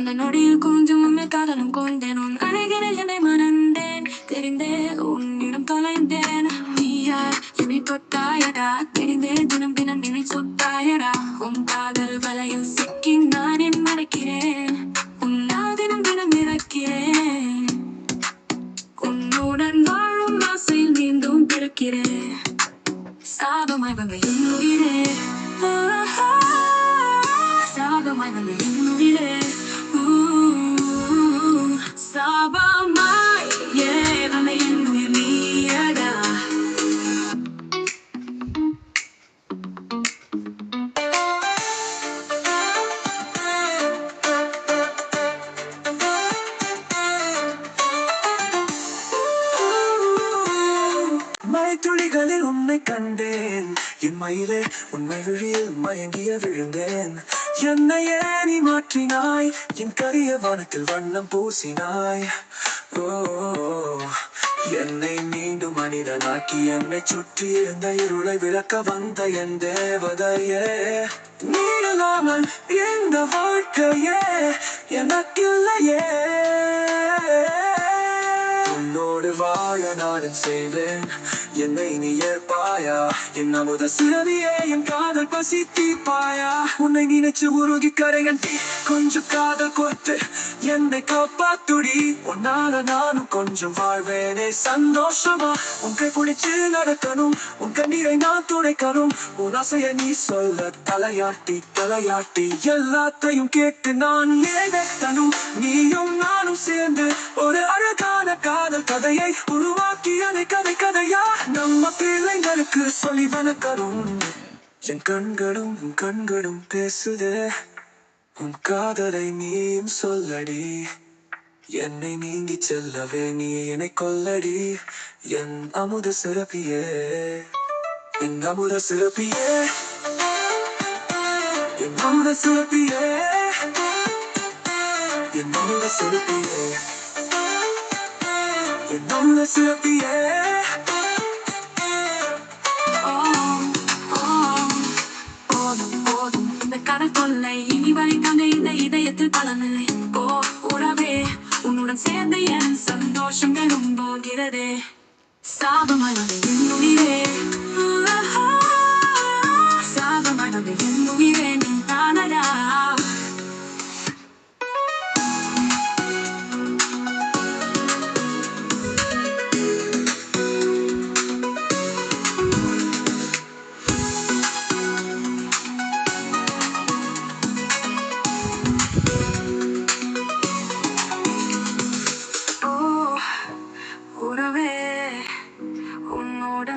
அந்த நொடியில் கொஞ்சம் உண்மை காதலும் கொண்டேன். உன் அருகினில் என்னை மறந்தேன். தெரிந்தே உன்னிடம் தொலைந்தேன். நீ யார்? என்னை தொட்டாயடா. தெரிந்தே தினம் தினம் நினை சொத்தாயடா உன் காதல் வலையில் சிக்கி நான் என் நடக்கிறேன் உன்னா தினம் தினம் இறக்கிறேன். உன்னுடன் வாழும் ஆசையில் மீண்டும் பிறக்கிறேன். சாபமாய் வந்து என் சாபமாய் வந்து என் மழைத்துளிகளில் உன்னை கண்டேன். என் மயிலே உன்னை விழியில் மயங்கிய விழுந்தேன். என்னை ஏனி மாற்றினாய் என் கரிய வானத்தில் வண்ணம் பூசினாய். ஓ என்னை மீண்டும் மனிதனாக்கி என்னை சுற்றி இருந்த இருளை விளக்க வந்த என் தேவதையே. நீ இல்லாமல் எந்த வாழ்க்கையே எனக்கில்லையே. நானும் செய்வேன் என்னை நீ ஏற்பாயா? என் அமுத சிறவியே என் காதல் பசி தீப்பாயா உன்னை நினைச்சு உருகி கரையண்டி கொஞ்சம் காதல் கொத்து என்னை காப்பாத்துடி. உன்னால நானும் கொஞ்சம் வாழ்வேனே சந்தோஷமா. உன் குளிச்சு பிடிச்சு நடக்கணும். உன் கண்ணீரை நான் துடைக்கணும். உன் அசைய நீ சொல்ல தலையாட்டி தலையாட்டி. எல்லாத்தையும் கேட்டு நான் ஏதனும் நீயும் நானும் சேர்ந்து ஒரு அழகான காதல் கதையை உருவாக்கி அதை கதை கதையா? நம்ம பிள்ளைங்களுக்கு சொல்லி வளர்க்கணும் என் கண்களும் உன் கண்களும் பேசுது. உன் காதலை நீயும் சொல்லடி. என்னை நீங்கி செல்லவே நீ என்னை கொல்லடி. என் அமுத சிறப்பியே என் அமுத சிறப்பியே என் அமுத சிறப்பியே என் அமுத சிறப்பியே. என் அமுத சிறப்பியே. ஓ, ஓ, இனி வலிக்காங்க இந்த இதயத்தில் பலனில்லை ஓ உறவே. உன்னுடன் சேர்ந்து என் சந்தோஷங்களும் போகிறதே சாபமாய்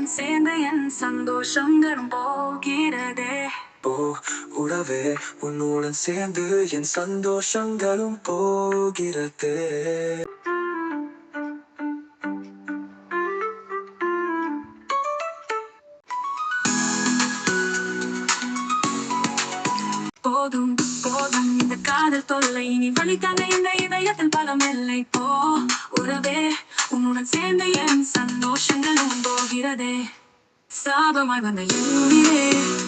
உன்னுடன் சேர்ந்து என் சந்தோஷங்களும் போகிறதே. போ உறவே உன்னுடன் சேர்ந்து என் சந்தோஷங்களும் போகிறது. போதும் போதும் இந்த காதல் தொல்லை. இனி வலிக்காங்க இந்த இதயத்தில் பலம் இல்லை போ உறவே உன்னுடன் சேர்ந்து என் சந்தோஷங்களும் போகிறதே சாபமாய் வந்த என் உயிரே ஆஹா.